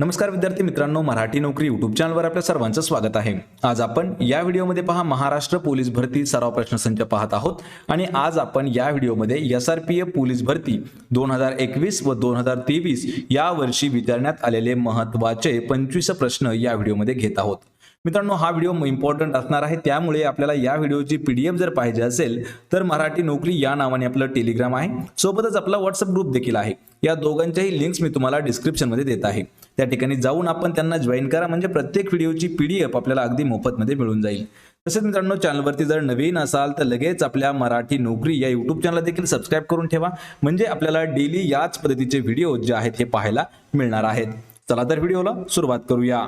नमस्कार विद्यार्थी मित्रांनो मराठी नोकरी युट्यूब चॅनलवर आपल्या सर्वांचं स्वागत आहे. आज आपण या व्हिडिओमध्ये पहा महाराष्ट्र पोलीस भरती सराव प्रश्नसंच पाहत आहोत. आणि आज आपण या व्हिडिओमध्ये S R P F police भरती दोन हजार एकवीस व दोन हजार तेवीस या वर्षी विचारण्यात आलेले महत्त्वाचे पंचवीस प्रश्न या व्हिडिओमध्ये घेत आहोत. मित्रांनो हा व्हिडिओ इम्पॉर्टंट असणार आहे. त्यामुळे आपल्याला या व्हिडिओची पीडीएफ जर पाहिजे असेल तर मराठी नोकरी या नावाने आपलं टेलिग्राम आहे. सोबतच आपला व्हॉट्सअप ग्रुप देखील आहे. या दोघांच्याही लिंक्स मी तुम्हाला डिस्क्रिप्शनमध्ये देत आहे. त्या ठिकाणी जाऊन आपण त्यांना जॉईन करा. म्हणजे प्रत्येक व्हिडिओची पीडीएफ आपल्याला अगदी मोफतमध्ये मिळून जाईल. तसेच मित्रांनो चॅनलवरती जर नवीन असाल तर लगेच आपल्या मराठी नोकरी या युट्यूब चॅनलला देखील सबस्क्राईब करून ठेवा. म्हणजे आपल्याला डेली याच पद्धतीचे व्हिडिओ जे आहेत हे पाहायला मिळणार आहेत. चला तर व्हिडिओला सुरुवात करूया.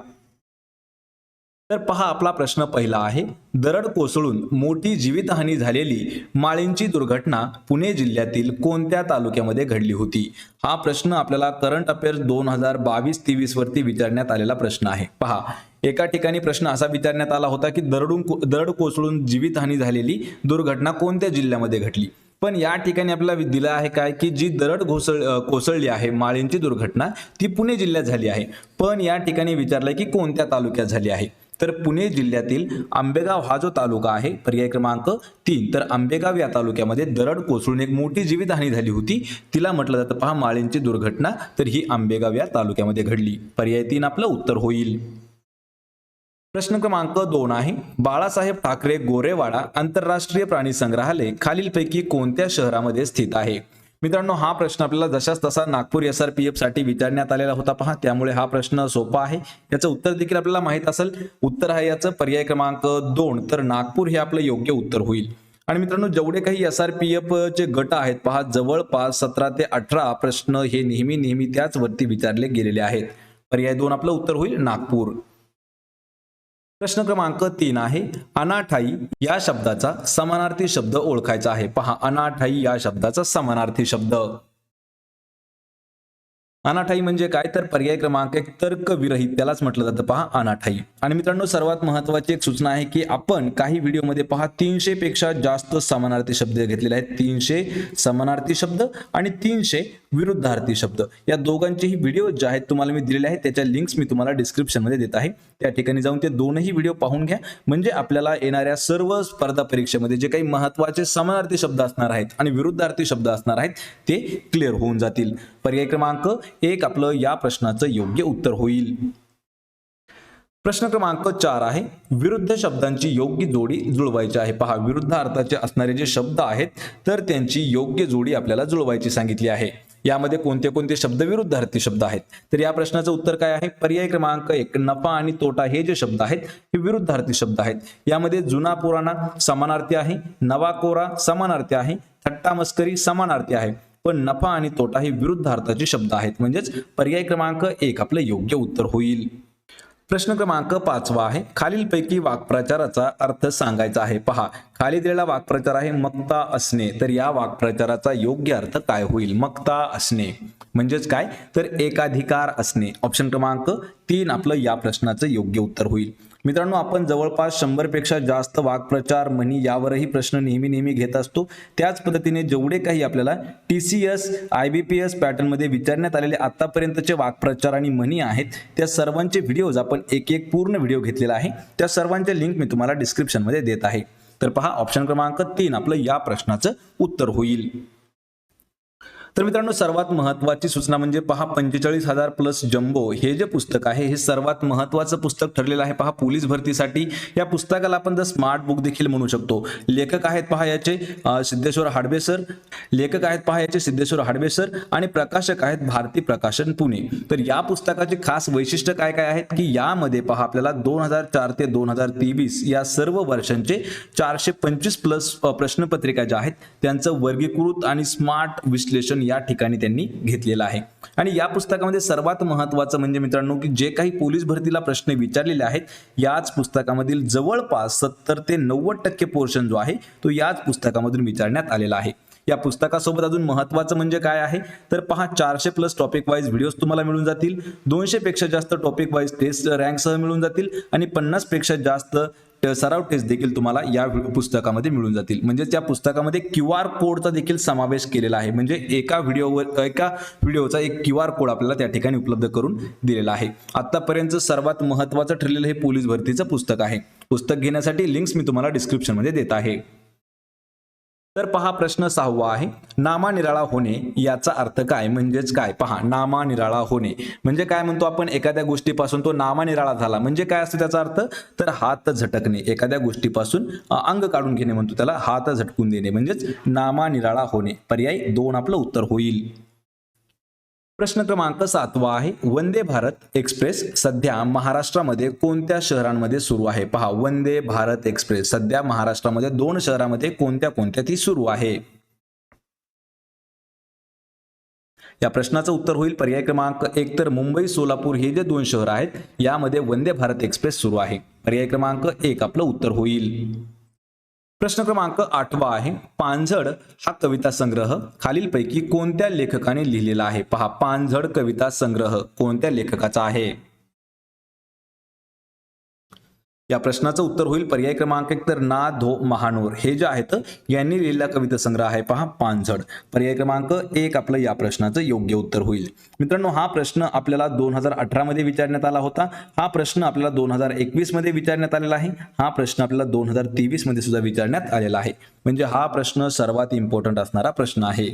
तर पहा आपला प्रश्न पहिला आहे. दरड कोसळून मोठी जीवितहानी झालेली माळींची दुर्घटना पुणे जिल्ह्यातील कोणत्या तालुक्यामध्ये घडली होती? हा प्रश्न आपल्याला करंट अफेअर्स दोन हजार बावीस तेवीस वरती विचारण्यात आलेला प्रश्न आहे. पहा एका ठिकाणी प्रश्न असा विचारण्यात आला होता की दरडून दरड कोसळून जीवितहानी झालेली दुर्घटना कोणत्या जिल्ह्यामध्ये घडली? पण या ठिकाणी आपल्याला दिलं आहे काय की जी दरड घोसळ कोसळली आहे माळींची दुर्घटना ती पुणे जिल्ह्यात झाली आहे. पण या ठिकाणी विचारलंय की कोणत्या तालुक्यात झाली आहे? तर पुणे जिल्ह्यातील आंबेगाव हा जो तालुका आहे पर्याय क्रमांक तीन. तर आंबेगाव या तालुक्यामध्ये दरड कोसळून एक मोठी जीवितहानी झाली होती. तिला म्हटलं जातं पहा माळींची दुर्घटना. तर ही आंबेगाव या तालुक्यामध्ये घडली. पर्याय तीन आपलं उत्तर होईल. प्रश्न क्रमांक दोन आहे. बाळासाहेब ठाकरे गोरेवाडा आंतरराष्ट्रीय प्राणी संग्रहालय खालीलपैकी कोणत्या शहरामध्ये स्थित आहे? मित्रांनो हा प्रश्न आपल्याला जशाच तसा नागपूर एस आर पी एफसाठी विचारण्यात आलेला होता. पहा त्यामुळे हा प्रश्न सोपा आहे. याचं उत्तर देखील आपल्याला माहीत असेल. उत्तर आहे याचं. पर्याय क्रमांक दोन. तर नागपूर हे आपलं योग्य उत्तर होईल. आणि मित्रांनो जेवढे काही एस आर पी एफ चे गट आहेत पहा जवळपास सतरा ते अठरा प्रश्न हे नेहमी नेहमी त्याच वरती विचारले गेलेले आहेत. पर्याय दोन आपलं उत्तर होईल. नागपूर. प्रश्न क्रमांक तीन आहे अनाठाई या शब्दाचा समानार्थी शब्द ओळखायचा आहे. पहा अनाठाई या शब्दाचा समानार्थी शब्द. अनाठाई म्हणजे काय? तर पर्याय क्रमांक एक तर्कविरहित. त्यालाच म्हटलं जातं. पहा अनाठाई. आणि मित्रांनो सर्वात महत्वाची एक सूचना आहे की आपण काही व्हिडिओमध्ये पहा तीनशे पेक्षा जास्त समानार्थी शब्द घेतलेले आहेत. तीनशे समानार्थी शब्द आणि तीनशे विरुद्धार्थी शब्द. या दोघांचेही व्हिडिओ जे आहेत तुम्हाला मी दिलेले आहेत. त्याच्या लिंक्स मी तुम्हाला डिस्क्रिप्शनमध्ये देत आहे. त्या ठिकाणी जाऊन ते दोनही व्हिडिओ पाहून घ्या. म्हणजे आपल्याला येणाऱ्या सर्व स्पर्धा परीक्षेमध्ये जे काही महत्त्वाचे समानार्थी शब्द असणार आहेत आणि विरुद्धार्थी शब्द असणार आहेत ते क्लिअर होऊन जातील. पर्याय क्रमांक एक आपलं या प्रश्नाचं योग्य उत्तर होईल. प्रश्न क्रमांक चार आहे विरुद्ध शब्दांची योग्य जोडी जुळवायची आहे. पहा विरुद्ध अर्थाचे असणारे जे शब्द आहेत तर त्यांची योग्य जोडी आपल्याला जुळवायची सांगितली आहे. यामध्ये कोणते कोणते शब्द विरुद्धार्थी शब्द आहेत? तर या प्रश्नाचं उत्तर काय आहे? पर्याय क्रमांक एक नफा आणि तोटा हे जे शब्द आहेत हे विरुद्धार्थी शब्द आहेत. यामध्ये जुना पुराणा समानार्थी आहे नवा कोरा समानार्थी आहे थट्टा मस्करी समानार्थी आहे. पण नफा आणि तोटा हे विरुद्धार्थाचे शब्द आहेत. म्हणजेच पर्याय क्रमांक एक आपलं योग्य उत्तर होईल. प्रश्न क्रमांक पाचवा आहे. खालीलपैकी वाक्प्रचाराचा अर्थ सांगायचा आहे. पहा खाली दिलेला वाक्प्रचार आहे मक्ता असणे. तर या वाक्प्रचाराचा योग्य अर्थ काय होईल? मक्ता असणे. म्हणजेच काय? तर एकाधिकार असणे. ऑप्शन क्रमांक तीन आपलं या प्रश्नाचं योग्य उत्तर होईल. मित्रांनो आपण जवळपास शंभरपेक्षा जास्त वाक्प्रचार म्हणी यावरही प्रश्न नेहमी नेहमी घेत असतो. त्याच पद्धतीने जेवढे काही आपल्याला T C S I B P S पॅटर्नमध्ये विचारण्यात आलेले आतापर्यंतचे वाक्प्रचार आणि म्हणी आहेत त्या सर्वांचे व्हिडिओज आपण एक एक पूर्ण व्हिडिओ घेतलेला आहे. त्या सर्वांचे लिंक मी तुम्हाला डिस्क्रिप्शनमध्ये देत आहे. तर पहा ऑप्शन क्रमांक तीन आपलं या प्रश्नाचं उत्तर होईल. तर मित्रांनो सर्वात महत्वाची सूचना म्हणजे पहा पंचेचाळीस हजार प्लस जम्बो हे जे पुस्तक आहे हे सर्वात महत्वाचं पुस्तक ठरलेलं आहे. पहा पोलीस भरतीसाठी या पुस्तकाला आपण द स्मार्ट बुक देखील म्हणू शकतो. लेखक आहेत पहा याचे सिद्धेश्वर हाडबे सर लेखक आहेत पहा याचे सिद्धेश्वर हाडवे सर आणि प्रकाशक आहेत भारती प्रकाशन पुणे. तर या पुस्तकाचे खास वैशिष्ट्य काय काय आहेत की यामध्ये पहा आपल्याला दोन हजार चार ते दोन हजार तेवीस या सर्व वर्षांचे चारशे पंचवीस प्लस प्रश्नपत्रिका ज्या आहेत त्यांचं वर्गीकृत आणि स्मार्ट विश्लेषण या ठिकाणी त्यांनी घेतलेलं आहे. आणि या पुस्तकामध्ये सर्वात महत्वाचं म्हणजे मित्रांनो की जे काही पोलीस भरतीला प्रश्न विचारलेले आहेत याच पुस्तकामधील जवळपास सत्तर ते नव्वद टक्के पोर्शन जो आहे तो याच पुस्तकामधून विचारण्यात आलेला आहे. या पुस्तकासोबत अजून महत्वाचं म्हणजे काय आहे? तर पहा चारशे प्लस टॉपिक वाईज व्हिडिओज तुम्हाला मिळून जातील. दोनशे पेक्षा जास्त टॉपिक वाईज टेस्ट रँकसह मिळून जातील. आणि पन्नासपेक्षा जास्त सराव टेस्ट देखील तुम्हाला या व्हि- पुस्तकामध्ये मिळून जातील. म्हणजे त्या पुस्तकामध्ये क्यू आर कोडचा देखील समावेश केलेला आहे. म्हणजे एका व्हिडिओवर एका व्हिडिओचा एक क्यू आर कोड आपल्याला त्या ठिकाणी उपलब्ध करून दिलेला आहे. आतापर्यंत सर्वात महत्वाचं ठरलेलं हे पोलीस भरतीचं पुस्तक आहे. पुस्तक घेण्यासाठी लिंक्स मी तुम्हाला डिस्क्रिप्शनमध्ये देत आहे. तर पहा प्रश्न सहावा आहे. नामानिराळा होणे याचा अर्थ काय? म्हणजेच काय? पहा नामानिराळा होणे. म्हणजे काय म्हणतो आपण? एखाद्या गोष्टीपासून तो नामानिराळा झाला. म्हणजे काय असतं त्याचा अर्थ? तर हात झटकणे. एखाद्या गोष्टीपासून अंग काढून घेणे म्हणतो त्याला. हात झटकून देणे. म्हणजेच नामानिराळा होणे. पर्याय दोन आपलं उत्तर होईल. प्रश्न क्रमांक सातवा आहे. वंदे भारत एक्सप्रेस सध्या महाराष्ट्रामध्ये कोणत्या शहरांमध्ये सुरू आहे? पहा वंदे भारत एक्सप्रेस सध्या महाराष्ट्रामध्ये दोन शहरामध्ये कोणत्या कोणत्या ती सुरू आहे? या प्रश्नाचं उत्तर होईल. पर्याय क्रमांक एक तर मुंबई सोलापूर हे जे दोन शहर आहेत यामध्ये वंदे भारत एक्सप्रेस सुरू आहे. पर्याय क्रमांक एक आपलं उत्तर होईल. प्रश्न क्रमांक आठवा आहे. पानझड हा कविता संग्रह. खालीलपैकी कोणत्या लेखकाने लिहिलेला आहे? पहा पानझड कविता संग्रह कोणत्या लेखकाचा आहे? या प्रश्नाचं उत्तर होईल. पर्याय क्रमांक एक तर ना धो महानोर. हे जे आहेत यांनी लिहिलेला कविता संग्रह आहे पहा पानझड. पर्याय क्रमांक एक आपलं या प्रश्नाचं योग्य उत्तर होईल. मित्रांनो हा प्रश्न आपल्याला दोन हजार अठरा मध्ये विचारण्यात आला होता. हा प्रश्न आपल्याला दोन हजार एकवीसमध्ये विचारण्यात आलेला आहे. हा प्रश्न आपल्याला दोन हजार तेवीसमध्ये सुद्धा विचारण्यात आलेला आहे. म्हणजे हा प्रश्न सर्वात इम्पॉर्टंट असणारा प्रश्न आहे.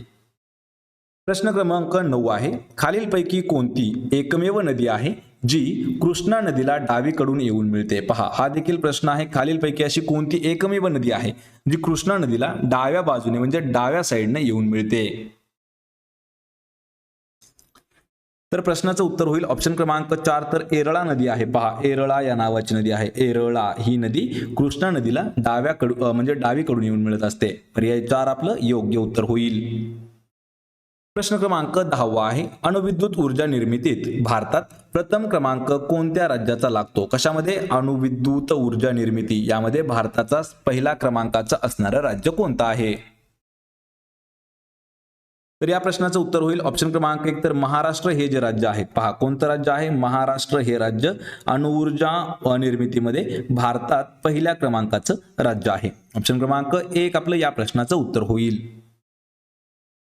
प्रश्न क्रमांक नऊ आहे. खालीलपैकी कोणती एकमेव नदी आहे? जी कृष्णा नदीला डावीकडून येऊन मिळते. पहा हा देखील प्रश्न आहे. खालीलपैकी अशी कोणती एकमेव नदी आहे जी कृष्णा नदीला डाव्या बाजूने म्हणजे डाव्या साईडने येऊन मिळते? तर प्रश्नाचं उत्तर होईल ऑप्शन क्रमांक चार. तर एरळा नदी आहे. पहा एरळा या नावाची नदी आहे. एरळा ही नदी कृष्णा नदीला डाव्याकडून म्हणजे डावीकडून येऊन मिळत असते. पर्याय चार आपलं योग्य उत्तर होईल. प्रश्न क्रमांक दहावा आहे. अणुविद्युत ऊर्जा निर्मितीत भारतात प्रथम क्रमांक कोणत्या राज्याचा लागतो? कशामध्ये? अणुविद्युत ऊर्जा निर्मिती. यामध्ये भारताचा पहिला क्रमांकाचा असणारं राज्य कोणतं आहे? तर या प्रश्नाचं उत्तर होईल. ऑप्शन क्रमांक एक तर महाराष्ट्र हे जे राज्य आहे. पहा कोणतं राज्य आहे? महाराष्ट्र हे राज्य अणुऊर्जा निर्मितीमध्ये भारतात पहिल्या क्रमांकाचं राज्य आहे. ऑप्शन क्रमांक एक आपलं या प्रश्नाचं उत्तर होईल.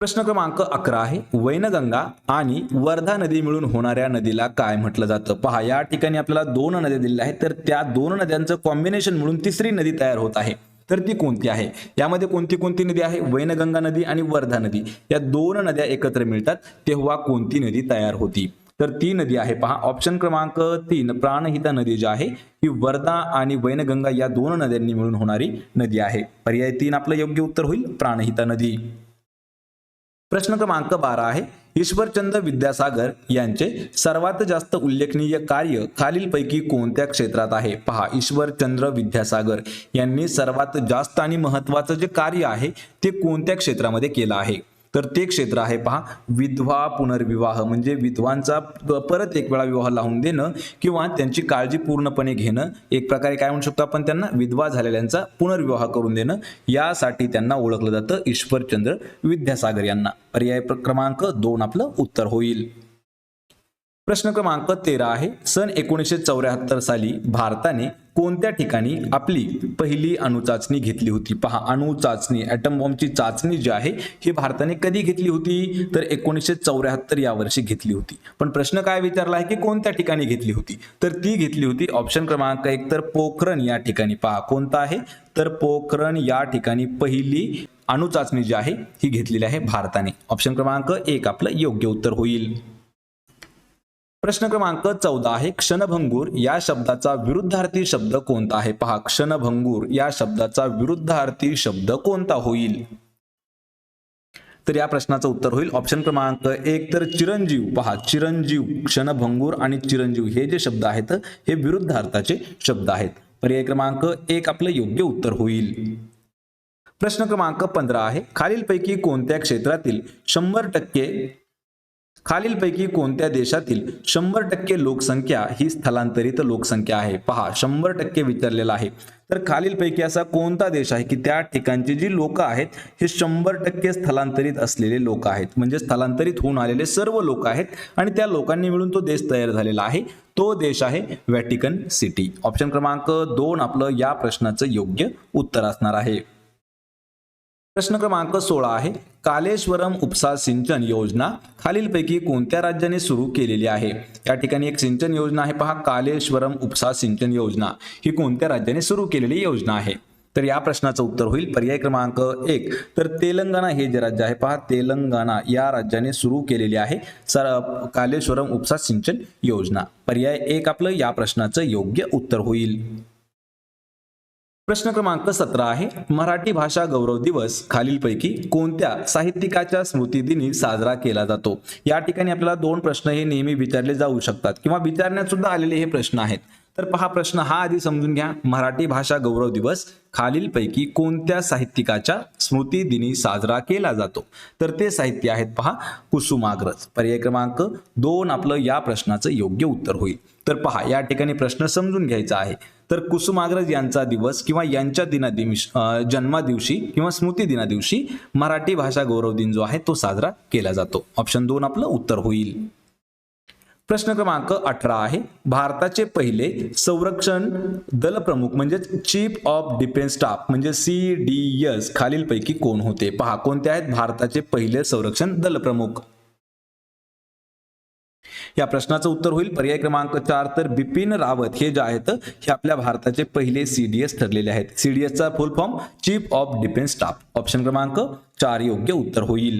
प्रश्न क्रमांक अकरा आहे. वैनगंगा आणि वर्धा नदी मिळून होणाऱ्या नदीला काय म्हटलं जातं? पहा या ठिकाणी आपल्याला दोन नद्या दिलेल्या आहेत. तर त्या दोन नद्यांचं कॉम्बिनेशन मिळून तिसरी नदी तयार होत आहे. तर ती कोणती आहे? यामध्ये कोणती कोणती नदी आहे? वैनगंगा नदी आणि वर्धा नदी. या दोन नद्या एकत्र मिळतात तेव्हा कोणती नदी तयार होती? तर ती नदी आहे पहा ऑप्शन क्रमांक तीन. प्राणहिता नदी जी आहे ही वर्धा आणि वैनगंगा या दोन नद्यांनी मिळून होणारी नदी आहे. पर्याय तीन आपलं योग्य उत्तर होईल. प्राणहिता नदी. प्रश्न क्रमांक बारा आहे. ईश्वरचंद्र विद्यासागर यांचे सर्वात जास्त उल्लेखनीय कार्य खालीलपैकी कोणत्या क्षेत्रात आहे? पहा ईश्वरचंद्र विद्यासागर यांनी सर्वात जास्त आणि महत्वाचं जे कार्य आहे ते कोणत्या क्षेत्रामध्ये केलं आहे? तर ते क्षेत्र आहे पहा विधवा पुनर्विवाह. म्हणजे विधवांचा परत एक वेळा विवाह लावून देणं किंवा त्यांची काळजी पूर्णपणे घेणं. एक प्रकारे काय म्हणू शकतो आपण त्यांना? विधवा झालेल्यांचा पुनर्विवाह करून देणं. यासाठी त्यांना ओळखलं जातं ईश्वरचंद्र विद्यासागर यांना. पर्याय क्रमांक दोन आपलं उत्तर होईल. प्रश्न क्रमांक तेरा आहे. सन एकोणीसशे चौऱ्याहत्तर साली भारताने कोणत्या ठिकाणी आपली पहिली अणुचाचणी घेतली होती? पहा अणुचाचणी ॲटम बॉम्बची चाचणी जी आहे ही भारताने कधी घेतली होती? तर एकोणीसशे चौऱ्याहत्तर या वर्षी घेतली होती. पण प्रश्न काय विचारला आहे की कोणत्या ठिकाणी घेतली होती? तर ती घेतली होती ऑप्शन क्रमांक एक तर पोखरण या ठिकाणी. पहा कोणता आहे? तर पोखरण या ठिकाणी पहिली अणुचाचणी जी आहे ही घेतलेली आहे भारताने. ऑप्शन क्रमांक एक आपलं योग्य उत्तर होईल. प्रश्न क्रमांक चौदा आहे. क्षणभंगूर या शब्दाचा विरुद्धार्थी शब्द कोणता आहे? पहा क्षणभंगूर या शब्दाचा विरुद्धार्थी शब्द कोणता होईल? तर या प्रश्नाचं उत्तर होईल. ऑप्शन क्रमांक एक तर चिरंजीव. पहा चिरंजीव क्षणभंगूर आणि चिरंजीव हे जे शब्द आहेत हे विरुद्धार्थाचे शब्द आहेत. पर्याय क्रमांक एक आपलं योग्य उत्तर होईल. प्रश्न क्रमांक पंधरा आहे. खालीलपैकी कोणत्या क्षेत्रातील शंभर टक्के खालीलपैकी कोणत्या देशातील शंभर टक्के लोकसंख्या ही स्थलांतरित लोकसंख्या आहे? पहा शंभर टक्के विचारलेला आहे. तर खालीलपैकी असा कोणता देश आहे की त्या ठिकाणची जी लोक आहेत हे शंभर टक्के स्थलांतरित असलेले लोक आहेत? म्हणजे स्थलांतरित होऊन आलेले सर्व लोक आहेत आणि त्या लोकांनी मिळून तो देश तयार झालेला आहे. तो देश आहे व्हॅटिकन सिटी. ऑप्शन क्रमांक दोन आपलं या प्रश्नाचं योग्य उत्तर असणार आहे. प्रश्न क्रमांक सोळा आहे. कालेश्वरम उपसा सिंचन योजना खालीलपैकी कोणत्या राज्याने सुरू केलेली आहे? या ठिकाणी एक सिंचन योजना आहे. पहा कालेश्वरम उपसा सिंचन योजना ही कोणत्या राज्याने सुरू केलेली योजना आहे? तर या प्रश्नाचं उत्तर होईल पर्याय क्रमांक एक. तर तेलंगणा हे जे राज्य आहे पहा तेलंगणा या राज्याने सुरू केलेली आहे सर कालेश्वरम उपसा सिंचन योजना. पर्याय एक आपलं या प्रश्नाचं योग्य उत्तर होईल. प्रश्न क्रमांक सतरा आहे. मराठी भाषा गौरव दिवस खालीलपैकी कोणत्या साहित्यिकाच्या स्मृतिदिनी साजरा केला जातो? या ठिकाणी आपल्याला दोन प्रश्न हे नेहमी विचारले जाऊ शकतात किंवा विचारण्यात सुद्धा आलेले हे प्रश्न आहेत. तर पहा प्रश्न हा आधी समजून घ्या. मराठी भाषा गौरव दिवस खालीलपैकी कोणत्या साहित्यिकाच्या स्मृतिदिनी साजरा केला जातो? तर ते साहित्य आहेत पहा कुसुमाग्रज. पर्याय क्रमांक दोन आपलं या प्रश्नाचं योग्य उत्तर होईल. तर पहा या ठिकाणी प्रश्न समजून घ्यायचा आहे. तर कुसुमाग्रज यांचा दिवस किंवा यांच्या दिनादिवशी जन्मादिवशी किंवा स्मृती दिनादिवशी मराठी भाषा गौरव दिन जो आहे तो साजरा केला जातो. ऑप्शन दोन आपलं उत्तर होईल. प्रश्न क्रमांक अठरा आहे. भारताचे पहिले संरक्षण दल प्रमुख म्हणजेच चीफ ऑफ डिफेन्स स्टाफ म्हणजे सी डी एस खालीलपैकी कोण होते? पहा कोणते आहेत? भारताचे पहिले संरक्षण दल प्रमुख. या प्रश्नाचं उत्तर होईल. पर्याय क्रमांक चार तर बिपिन रावत हे जे आहेत हे आपल्या भारताचे पहिले सीडीएस ठरलेले आहेत. सीडीएसचा full form chief of defence staff option क्रमांक चार योग्य उत्तर होईल.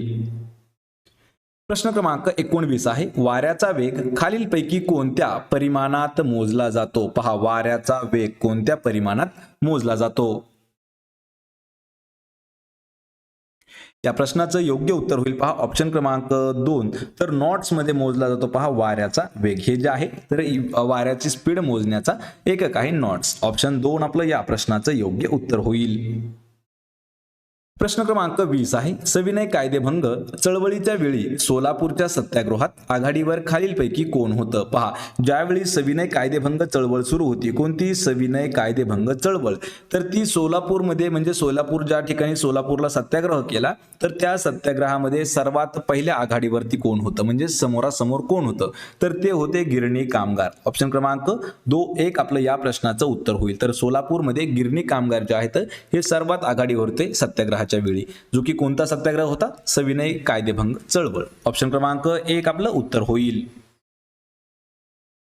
प्रश्न क्रमांक एकोणवीस आहे. वाऱ्याचा वेग खालीलपैकी कोणत्या परिमाणात मोजला जातो? पहा वाऱ्याचा वेग कोणत्या परिमाणात मोजला जातो? या प्रश्नाचं योग्य उत्तर होईल. पहा ऑप्शन क्रमांक दोन. तर नॉट्समध्ये मोजला जातो. पहा वाऱ्याचा वेग. हे जे आहे तर वाऱ्याची स्पीड मोजण्याचा एकक आहे नॉट्स ऑप्शन दोन आपलं या प्रश्नाचं योग्य उत्तर होईल. प्रश्न क्रमांक वीस आहे. सविनय कायदेभंग चळवळीच्या वेळी सोलापूरच्या सत्याग्रहात आघाडीवर खालीलपैकी कोण होतं? पहा ज्यावेळी सविनय कायदेभंग चळवळ सुरू होती कोणती? सविनय कायदेभंग चळवळ. तर ती सोलापूरमध्ये म्हणजे सोलापूर ज्या ठिकाणी सोलापूरला सत्याग्रह केला तर त्या सत्याग्रहामध्ये सर्वात पहिल्या आघाडीवरती कोण होतं? म्हणजे समोरासमोर कोण होतं? तर ते होते गिरणी कामगार. ऑप्शन क्रमांक दो एक आपलं या प्रश्नाचं उत्तर होईल. तर सोलापूरमध्ये गिरणी कामगार जे आहेत हे सर्वात आघाडीवर होते सत्याग्रहाच्या वेळी. जो की कोणता सत्याग्रह होता? सविनय कायदेभंग चळवळ. ऑप्शन क्रमांक एक आपलं उत्तर होईल.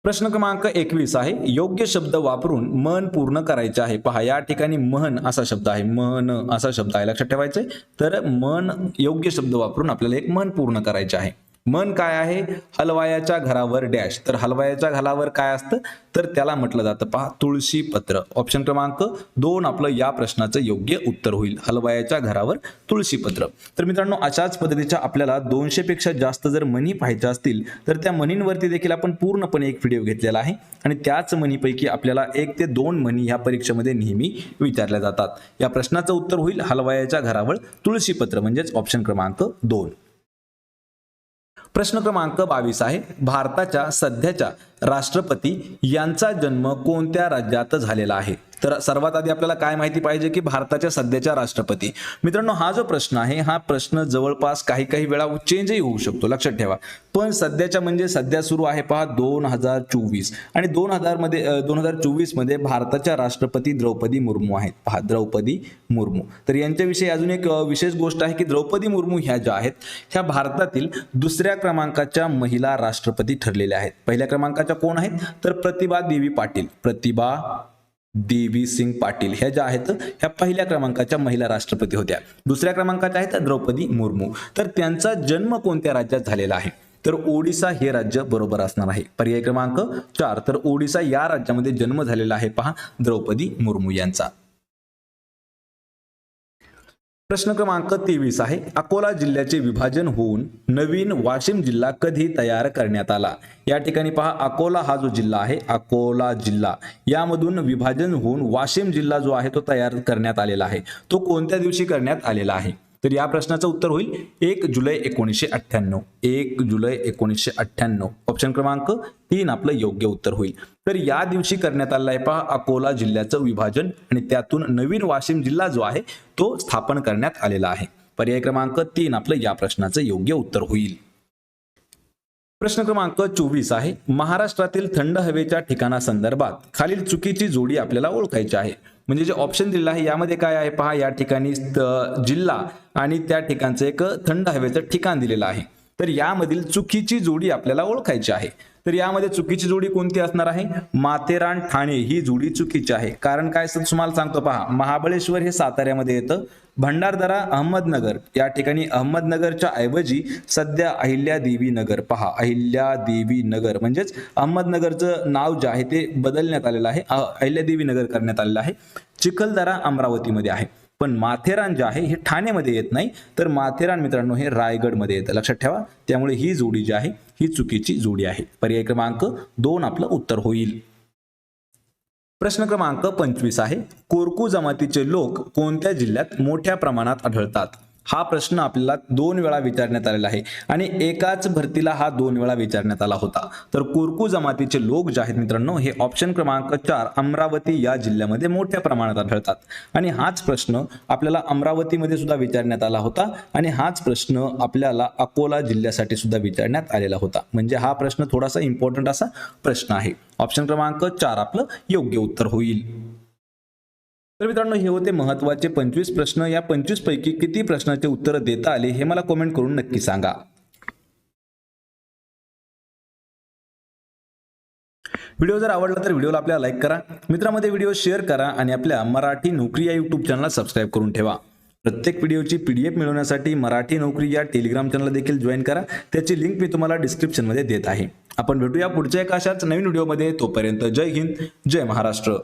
प्रश्न क्रमांक एकवीस आहे. योग्य शब्द वापरून मन पूर्ण करायचे आहे. पहा या ठिकाणी मन असा शब्द आहे. मन असा शब्द आहे. लक्षात ठेवायचे तर मन योग्य शब्द वापरून आपल्याला एक मन पूर्ण करायचे आहे. मन काय आहे? हलवायाच्या घरावर डॅश. तर हलवायाच्या घरावर काय असतं? तर त्याला म्हटलं जातं पहा तुळशी पत्र. ऑप्शन क्रमांक दोन आपलं या प्रश्नाचं योग्य उत्तर होईल. हलवायाच्या घरावर तुळशी पत्र. तर मित्रांनो अशाच पद्धतीच्या आपल्याला दोनशे पेक्षा जास्त जर मनी पाहायच्या असतील तर त्या मनींवरती देखील आपण पूर्णपणे एक व्हिडिओ घेतलेला आहे. आणि त्याच मनीपैकी आपल्याला एक ते दोन मनी ह्या परीक्षेमध्ये नेहमी विचारल्या जातात. या प्रश्नाचं उत्तर होईल हलवायाच्या घरावर तुळशी पत्र म्हणजेच ऑप्शन क्रमांक दोन. प्रश्न क्रमांक बावीस आहे. भारताच्या सध्याच्या राष्ट्रपती यांचा जन्म कोणत्या राज्यात झालेला आहे? तर सर्वात आधी आपल्याला काय माहिती पाहिजे की भारताच्या सध्याच्या राष्ट्रपती? मित्रांनो हा जो प्रश्न आहे हा प्रश्न जवळपास काही काही वेळा चेंजही होऊ शकतो. लक्षात ठेवा. पण सध्याच्या म्हणजे सध्या सुरू आहे पहा दोन हजार चोवीस. आणि दोन हजारमध्ये दोन हजार चोवीसमध्ये भारताच्या राष्ट्रपती द्रौपदी मुर्मू आहेत. पहा द्रौपदी मुर्मू. तर यांच्याविषयी अजून एक विशेष गोष्ट आहे की द्रौपदी मुर्मू ह्या ज्या आहेत ह्या भारतातील दुसऱ्या क्रमांकाच्या महिला राष्ट्रपती ठरलेल्या आहेत. पहिल्या क्रमांकाच्या कोण आहेत? तर प्रतिभा देवी पाटील. प्रतिभा देवी सिंग पाटील. ह्या ज्या आहेत ह्या पहिल्या क्रमांकाच्या महिला राष्ट्रपती होत्या. दुसऱ्या क्रमांकाच्या आहेत द्रौपदी मुर्मू. तर त्यांचा जन्म कोणत्या राज्यात झालेला आहे? तर ओडिसा हे राज्य बरोबर असणार आहे. पर्याय क्रमांक चार. तर ओडिसा या राज्यामध्ये जन्म झालेला आहे. पहा द्रौपदी मुर्मू यांचा. प्रश्न क्रमांक तेवीस आहे. अकोला जिल्ह्याचे विभाजन होऊन नवीन वाशिम जिल्हा कधी तयार करण्यात आला? या ठिकाणी पहा अकोला हा जो जिल्हा आहे अकोला जिल्हा. यामधून विभाजन होऊन वाशिम जिल्हा जो आहे तो तयार करण्यात आलेला आहे. तो कोणत्या दिवशी करण्यात आलेला आहे? तर या प्रश्नाचं उत्तर होईल एक जुलै एकोणीसशे अठ्ठ्याण्णव. एक जुलै एकोणीसशे अठ्ठ्याण्णव. ऑप्शन क्रमांक तीन आपलं योग्य उत्तर होईल. तर या दिवशी करण्यात आलेलं आहे पहा अकोला जिल्ह्याचं विभाजन आणि त्यातून नवीन वाशिम जिल्हा जो आहे तो स्थापन करण्यात आलेला आहे. पर्याय क्रमांक तीन आपलं या प्रश्नाचं योग्य उत्तर होईल. प्रश्न क्रमांक चोवीस आहे. महाराष्ट्रातील थंड हवेच्या ठिकाणासंदर्भात खालील चुकीची जोडी आपल्याला ओळखायची आहे. म्हणजे जे ऑप्शन दिलेलं आहे यामध्ये काय आहे? पहा या ठिकाणी जिल्हा आणि त्या ठिकाणचं एक थंड हवेचं ठिकाण दिलेलं आहे. तर यामधील चुकीची जोडी आपल्याला ओळखायची आहे. तर यामध्ये चुकीची जोडी कोणती असणार आहे? माथेरान ठाणे ही जोडी चुकीची आहे. कारण काय असं तुम्हाला सांगतो पहा. महाबळेश्वर हे साताऱ्यामध्ये येतं. भंडारदरा अहमदनगर. या ठिकाणी अहमदनगरच्या ऐवजी सध्या अहिल्यादेवी नगर पहा. अहिल्या देवी नगर म्हणजेच अहमदनगरचं नाव जे आहे ते बदलण्यात आलेलं आहे. अहिल्यादेवी नगर करण्यात आलेलं आहे. चिखलदरा अमरावतीमध्ये आहे. पण माथेरान जे आहे हे ठाण्यामध्ये येत नाही. तर माथेरान मित्रांनो हे रायगडमध्ये येतं. लक्षात ठेवा. त्यामुळे ही जोडी जी आहे ही चुकीची जोडी आहे. पर्याय क्रमांक दोन आपलं उत्तर होईल. प्रश्न क्रमांक पंचवीस आहे. कोरकू जमातीचे लोक कोणत्या जिल्ह्यात मोठ्या प्रमाणात आढळतात? हा प्रश्न आपल्याला दोन वेळा विचारण्यात आलेला आहे. आणि एकाच भरतीला हा दोन वेळा विचारण्यात आला होता. तर कोरकू जमातीचे लोक जे आहेत मित्रांनो हे ऑप्शन क्रमांक चार अमरावती या जिल्ह्यामध्ये मोठ्या प्रमाणात आढळतात. आणि हाच प्रश्न आपल्याला अमरावतीमध्ये सुद्धा विचारण्यात आला होता. आणि हाच प्रश्न आपल्याला अकोला जिल्ह्यासाठी सुद्धा विचारण्यात आलेला होता. म्हणजे हा प्रश्न थोडासा इम्पॉर्टंट असा प्रश्न आहे. ऑप्शन क्रमांक चार आपलं योग्य उत्तर होईल. तर मित्रांनो हे होते महत्त्वाचे पंचवीस प्रश्न. या पंचवीस पैकी किती प्रश्नाचे उत्तर देता आले हे मला कमेंट करून नक्की सांगा. व्हिडिओ जर आवडला तर व्हिडिओला आपल्याला लाईक करा मित्रांमध्ये व्हिडिओ शेअर करा आणि आपल्या मराठी नोकरी या युट्यूब चॅनलला सबस्क्राईब करून ठेवा. प्रत्येक व्हिडिओची पीडीएफ मिळवण्यासाठी मराठी नोकरी या टेलिग्राम चॅनल देखील जॉईन करा. त्याची लिंक मी तुम्हाला डिस्क्रिप्शनमध्ये देत आहे. आपण भेटूया पुढच्या एका अशाच नवीन व्हिडिओमध्ये. तोपर्यंत जय हिंद जय महाराष्ट्र.